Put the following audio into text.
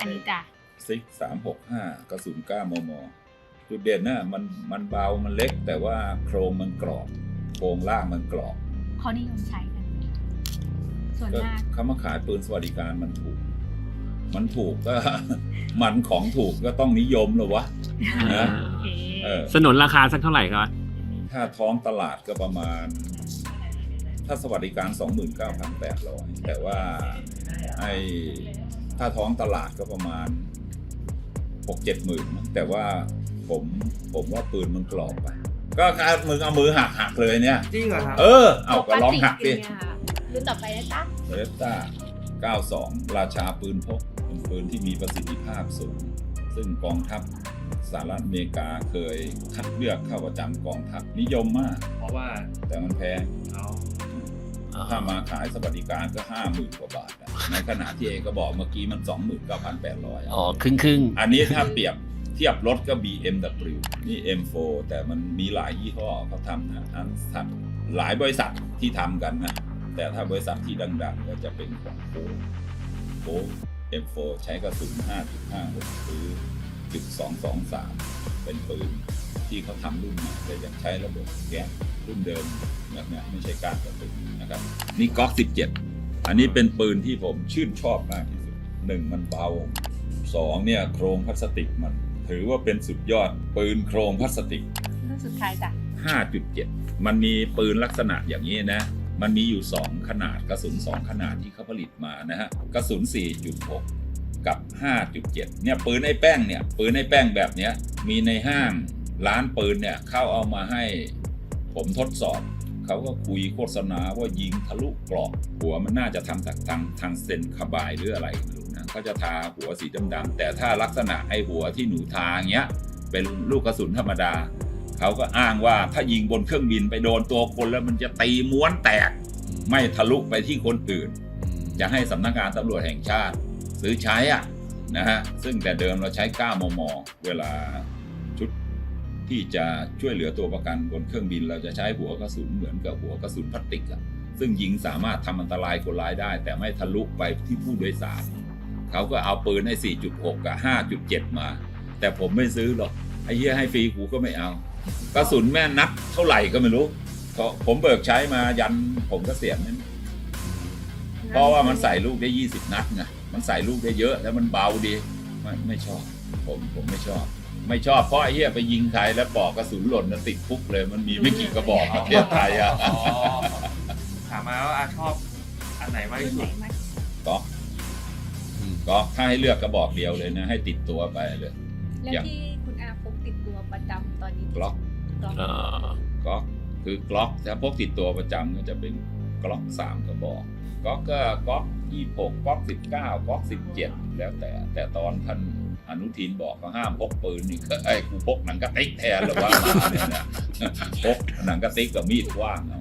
อันนี้จ้ะซิกสามหกห้ากระสุนก้ามมจุดเด่นน่ะมันมันเบามันเล็ก แต่ว่าโครงมันกรอบโครงล่างมันกรอบเขานิยมใช้กัน ส่วนก็มากเขามาขายปืนสวัสดิการมันถูก มันถูกก็ มันของถูกก็ต้องนิยมเหรอวะ นะ โอเคเออ สนนราคาสักเท่าไหร่ครับ ถ้าท้องตลาดก็ประมาณ ถ้าสวัสดิการ 29,800 แต่ว่าไอ้ ถ้าท้องตลาดก็ประมาณ6-7หมื่นมั้งแต่ว่าผมผมว่าปืนมันกรอบไป ก็การมึงเอามือหักหักเลยเนี่ย จริงเหรอครับ เออ เอาก็ลองหักดิรุ่นต่อไปนะจ๊ะเรสต้า92 ราชาปืนพกเป็นปืนที่มีประสิทธิภาพสูง ซึ่งกองทัพสหรัฐอเมริกาเคยคัดเลือกเข้าประจำกองทัพนิยมมาก เพราะว่าแต่มันแพงเขา ถ้ามาขายสวัสดิการก็ห้าหมื่นกว่าบาทอะในขณะที่เอก็บอกเมื่อกี้มันสองหมื่นเก้าพันแปดร้อยอ๋อครึ่งครึ่งอันนี้ถ้าเปรียบเทียบรถก็ BMW นี่ M4 แต่มันมีหลายยี่ห้อเขาทำนะทั้งสัตว์หลายบริษัทที่ทำกันนะ แต่ถ้าบริษัทที่ดัง ๆ ก็จะเป็นของโฟโฟ M4 ใช้กระสุน5.56หรือจุด223 เป็นปืน ที่เขาทำรุ่นใหม่แต่ยังใช้ระบบแก๊สรุ่นเดิมแบบเนี้ยไม่ใช่การกระสุนนะครับนี่ก๊อก17 อันนี้เป็นปืนที่ผมชื่นชอบมากที่สุดหนึ่งมันเบาสองเนี่ยโครงพลาสติกมัน ถือว่าเป็นสุดยอดปืนโครงพลาสติกรุ่นสุดท้ายจ้ะ5.7 มันมีปืนลักษณะอย่างนี้นะ มันมีอยู่ 2 ขนาดกระสุน 2 ขนาดที่เขาผลิตมานะฮะ กระสุน 4.6 กับ 5.7 เนี่ยปืนไอ้แป้งเนี่ยปืนไอ้แป้งแบบเนี้ยมีในห้าง ร้านปืนเนี่ยเข้าเอามาให้ผมทดสอบ เขาก็คุยโฆษณาว่ายิงทะลุกรอบหัวมันน่าจะทำจากทางทางเซนคาบายหรืออะไรไม่รู้นะเขาจะทาหัวสีดำๆแต่ถ้าลักษณะไอ้หัวที่หนูทาอย่างเงี้ยเป็นลูกกระสุนธรรมดา เขาก็อ้างว่าถ้ายิงบนเครื่องบินไปโดนตัวคนแล้วมันจะตีม้วนแตก ไม่ทะลุไปที่คนอื่น จะให้สำนักงานตำรวจแห่งชาติ ซื้อใช้อะนะฮะซึ่งแต่เดิมเราใช้ 9 มม เวลาชุด ที่จะช่วยเหลือตัวประกันบนเครื่องบิน เราจะใช้หัวกระสุนเหมือนกับหัวกระสุนพลาสติกอะซึ่งยิงสามารถทำอันตรายคนร้ายได้ แต่ไม่ทะลุไปที่ผู้โดยสารเขาก็เอาปืนให้ 4.6 กับ 5.7 มา แต่ผมไม่ซื้อหรอกไอ้เหี้ยให้ฟรีกูก็ไม่เอา กระสุนแม่นัดเท่าไหร่ก็ไม่รู้ผมเบิกใช้มายันผมก็เสียณนั้นเพราะว่ามันใส่ลูกได้ 20 นัดไงมันใส่ลูกได้เยอะแล้วมันเบาดีไม่ไม่ชอบ ผมผมไม่ชอบ ไม่ชอบเพราะไอ้เหี้ยไปยิงใครแล้วปลอกกระสุนหล่นนะติดคุกเลยมันมีไม่กี่กระบอกประเทศไทยอะอ๋อถามมาว่าอาชอบอันไหนมากรุ่ที่นไหนสุดมากก็ก็ถ้าให้เลือกกระบอกเดียวเลยนะให้ติดตัวไปเลย แล้วอย่าง ที่คุณอาพกติดตัวประจำตอนนี้กล็อกกล็อกเอ่อก๊อกคือกล็อกถ้าพกติดตัวประจำก็จะเป็นกล็อกสามกระบอกก๊อกก็ก๊อกยี่หกก๊อกสิบเก้าก๊อกสิบเจ็ดแล้วแต่แต่ตอนท่าน อนุทินบอกก็ห้ามพกปืนนี่ก็ไอ้กูพกหนังกระติกแทนหรือว่ามาเนี่ยนะพกหนังกระติกกับมีดว่างเอา